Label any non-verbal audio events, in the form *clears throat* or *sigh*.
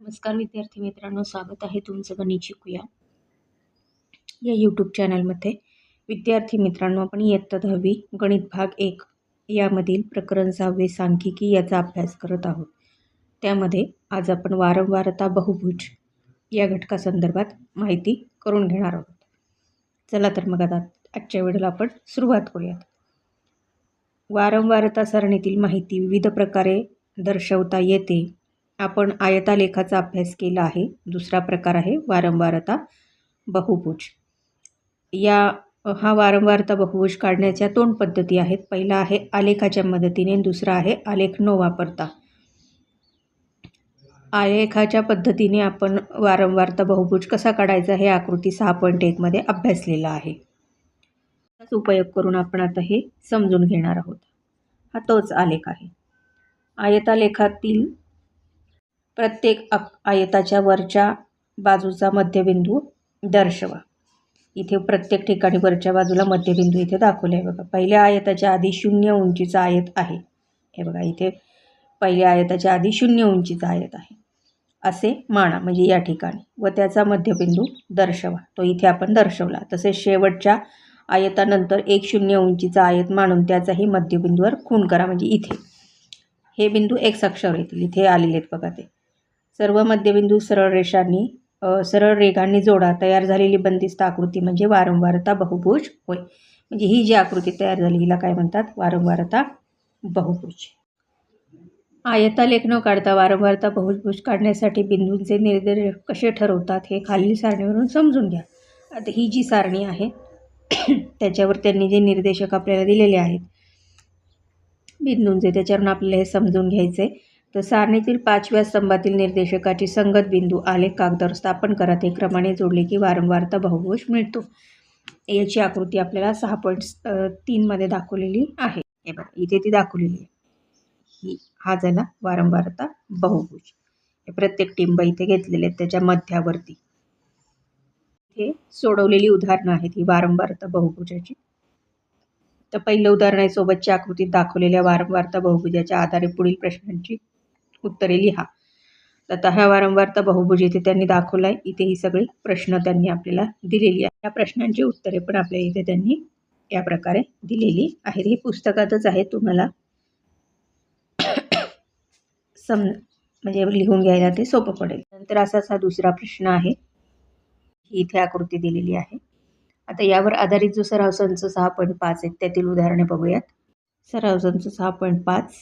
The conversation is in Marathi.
नमस्कार विद्यार्थी मित्रांनो स्वागत आहे तुमचं गणित शिकूया. या यूट्यूब चॅनलमध्ये विद्यार्थी मित्रांनो आपण इयत्ता दहावी गणित भाग एक यामधील प्रकरण सहावे सांख्यिकी याचा अभ्यास करत आहोत. त्यामध्ये आज आपण वारंवारता बहुभुज या घटकासंदर्भात माहिती करून घेणार आहोत. चला तर मग आता आजच्या वेळेला आपण सुरुवात करूयात. वारंवारता सरणीतील माहिती विविध प्रकारे दर्शवता येते. आपण आयतालेखाचा अभ्यास केला आहे. दुसरा प्रकार आहे वारंवारता बहुभुज. या हा वारंवारता बहुभुज काढण्याच्या दोन पद्धती आहेत. पहिला आहे आलेखाच्या मदतीने दुसरा आहे आलेख न वापरता. आलेखाच्या पद्धतीने आपण वारंवारता बहुभुज कसा काढायचा हे आकृती सहा पॉईंट एकमध्ये अभ्यासलेला आहे. त्याच उपयोग करून आपण आता हे समजून घेणार आहोत. हा तोच आलेख आहे. आयतालेखातील प्रत्येक अक आयताच्या वरच्या बाजूचा मध्यबिंदू दर्शवा. इथे प्रत्येक ठिकाणी वरच्या बाजूला मध्यबिंदू इथे दाखवले आहे बघा. पहिल्या आयताच्या आधी शून्य उंचीचा आयत आहे. हे बघा इथे पहिल्या आयताच्या आधी शून्य उंचीचा आयत आहे. असे माना म्हणजे या ठिकाणी. व त्याचा मध्यबिंदू दर्शवा. तो इथे आपण दर्शवला. तसेच शेवटच्या आयतानंतर एक शून्य उंचीचा आयत मानून त्याचाही मध्यबिंदूवर खूण करा म्हणजे इथे. हे बिंदू एक अक्षावर येतील. इथे आलेले आहेत बघा ते. सर्व मध्यबिंदू सरळ रेषांनी सरळ रेघांनी जोडा तयार झालेली बंदिस्त आकृती म्हणजे वारंवारता बहुभुज. होय. म्हणजे ही जी आकृती तयार झाली हिला काय म्हणतात? वारंवारता बहुभुज. आयतालेख काढता वारंवारता बहुभुज काढण्यासाठी बिंदूंचे निर्देश कसे ठरवतात हे खालील सारणीवरून समजून घ्या. आता ही जी सारणी आहे *clears throat* त्याच्यावर त्यांनी जे निर्देशक आपल्याला दिलेले आहेत बिंदूंचे त्याच्यावरून आपल्याला हे समजून घ्यायचे तर सारणीतील पाचव्या स्तंभातील निर्देशकाची संगत बिंदू आलेख कागदावर स्थापन करत हे क्रमाने जोडले की वारंवारता बहुभुज मिळतो. याची आकृती आपल्याला सहा पॉईंट तीनमध्ये दाखवलेली आहे. हे बघा इथे ती दाखवलेली आहे. ही हा झाला वारंवारता बहुभुज. हे प्रत्येक टिंब इथे घेतलेले आहेत त्याच्या मध्यावरती. इथे सोडवलेली उदाहरणं आहेत ही वारंवारता बहुभुजाची. तर पहिलं उदाहरण आकृतीत दाखवलेल्या वारंवारता बहुभुजाच्या आधारे पुढील प्रश्नांची उत्तरे लिहा. आता ह्या वारंवारता बहुभुज इथे त्यांनी दाखवला आहे इथे ही सगळी प्रश्न त्यांनी आपल्याला दिलेली आहे या प्रश्नांची उत्तरे पण आपल्या इथे त्यांनी या प्रकारे दिलेली आहेत. हे पुस्तकातच आहे. तुम्हाला सम म्हणजे लिहून घ्यायला ते सोपं पडेल. नंतर असाच हा दुसरा प्रश्न आहे. ही इथे आकृती दिलेली आहे. आता यावर आधारित जो सराव संच सहा पॉईंट पाच आहेत त्यातील उदाहरणे बघूयात. सराव संच सहा पॉईंट पाच.